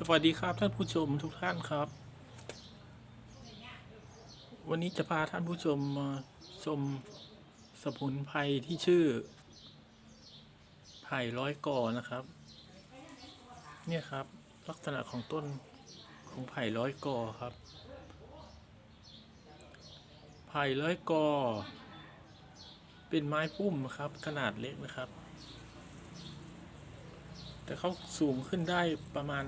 สวัสดีครับท่านผู้ชมทุกท่านครับ วันนี้จะพาท่านผู้ชมมาชมสมุนไพรที่ชื่อไผ่ร้อยกอนะครับ เนี่ยครับลักษณะของต้นของไผ่ร้อยกอครับ ไผ่ร้อยกอ เป็นไม้พุ่มครับ ขนาดเล็กนะครับแต่เขาสูงขึ้นได้ประมาณ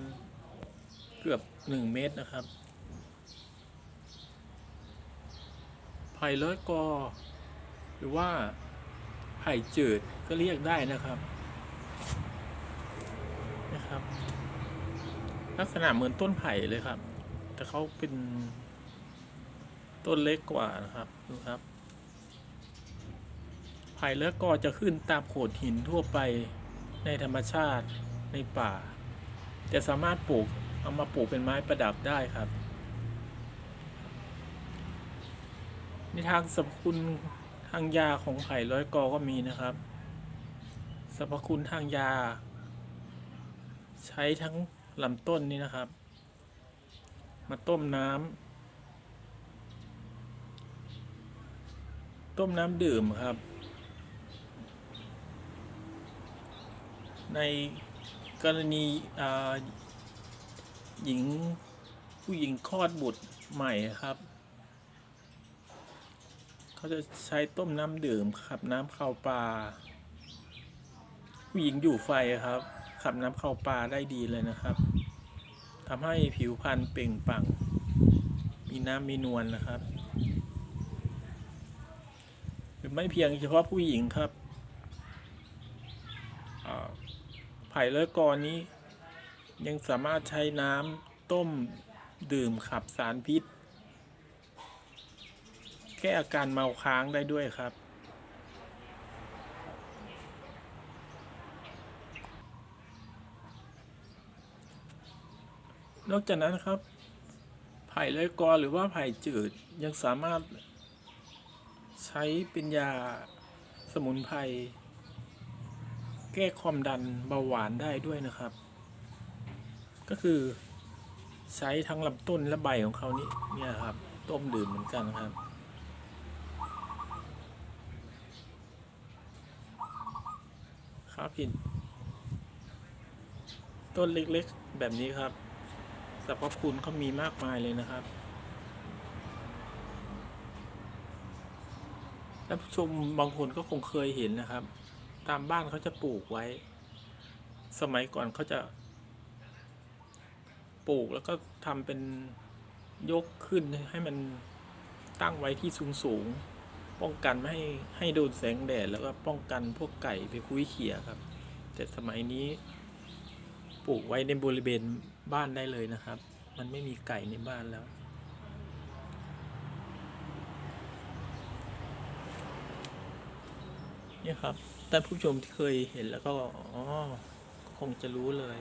เกือบหนึ่งเมตรนะครับไผ่ร้อยกอ หรือว่าไผ่จืดก็เรียกได้นะครับนะครับ ลักษณะเหมือนต้นไผ่เลยครับ แต่เขาเป็นต้นเล็กกว่านะครับดูครับไผ่เลือกกอจะขึ้นตามโขดหินทั่วไปในธรรมชาติในป่า จะสามารถปลูก เอามาปลูกเป็นไม้ประดับได้ครับ ในทางสรรพคุณทางยาของไผ่ร้อยกอก็มีนะครับสรรพคุณทางยา ใช้ทั้งลำต้นนี่นะครับ มาต้มน้ำต้มน้ำดื่มครับ ในกรณี หญิงผู้หญิงคลอดบุตรใหม่ครับ เขาจะใช้ต้มน้ำดื่มขับน้ำเข้าปลาผู้หญิงอยู่ไฟครับ ขับน้ำเข้าปลาได้ดีเลยนะครับทำให้ผิวพรรณเปล่งปลั่ง มีน้ำมีนวลนะครับ หรือไม่เพียงเฉพาะผู้หญิงครับไผ่เลิกกอนี้ ยังสามารถใช้น้ำต้มดื่มขับสารพิษ แก้อาการเมาค้างได้ด้วยครับ นอกจากนั้นครับ ไผ่เลิกกอหรือว่าไผ่จืดยังสามารถใช้เป็นยาสมุนไพรแก้ความดันเบาหวานได้ด้วยนะครับ ก็คือใช้ทั้งลำต้นและใบของเขานี่เนี่ยครับ ต้มดื่มเหมือนกันครับ ครับผิดต้นเล็กๆแบบนี้ครับสรรพคุณเขามีมากมายเลยนะครับท่านผู้ชมบางคนก็คงเคยเห็นนะครับ ตามบ้านเขาจะปลูกไว้ สมัยก่อนเขาจะ ปลูกแล้วก็ทำเป็นยกขึ้นให้มันตั้งไว้ที่สูงสูงป้องกันไม่ให้ให้โดนแสงแดดแล้วก็ป้องกันพวกไก่ไปคุยเขี่ยครับ แต่สมัยนี้ ปลูกไว้ในบริเวณบ้านได้เลยนะครับ มันไม่มีไก่ในบ้านแล้วเนี่ยครับท่านผู้ชมที่เคยเห็นแล้วก็อ๋อคงจะรู้เลย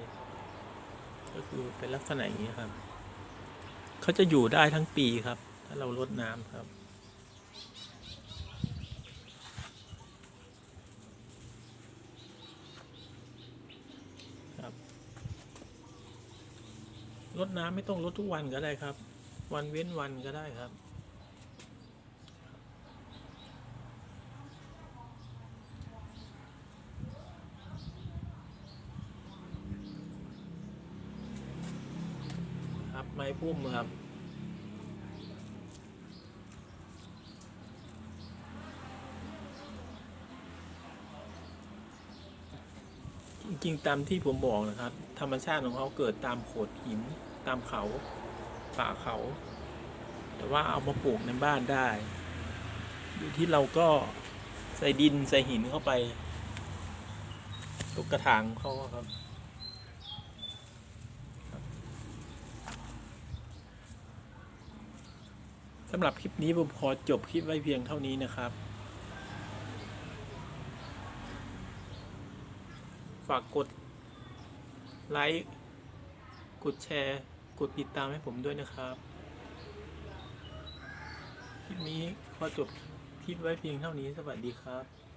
ก็คือเป็นลักษณะอย่างนี้ครับ เขาจะอยู่ได้ทั้งปีครับ ถ้าเราลดน้ำครับ ครับลดน้ำไม่ต้องลดทุกวันก็ได้ครับ วันเว้นวันก็ได้ครับ ไม้พุ่มครับ จริงๆตามที่ผมบอกนะครับ ธรรมชาติของเขาเกิดตามโขดหินตามเขาป่าเขา แต่ว่าเอามาปลูกในบ้านได้อยู่ที่เราก็ใส่ดินใส่หินเข้าไปตุกกระถางเขาครับ สำหรับคลิปนี้ผมขอจบคลิปไว้เพียงเท่านี้นะครับ ฝากกดไลค์กดแชร์ กดติดตามให้ผมด้วยนะครับ คลิปนี้ขอจบคลิปไว้เพียงเท่านี้สวัสดีครับ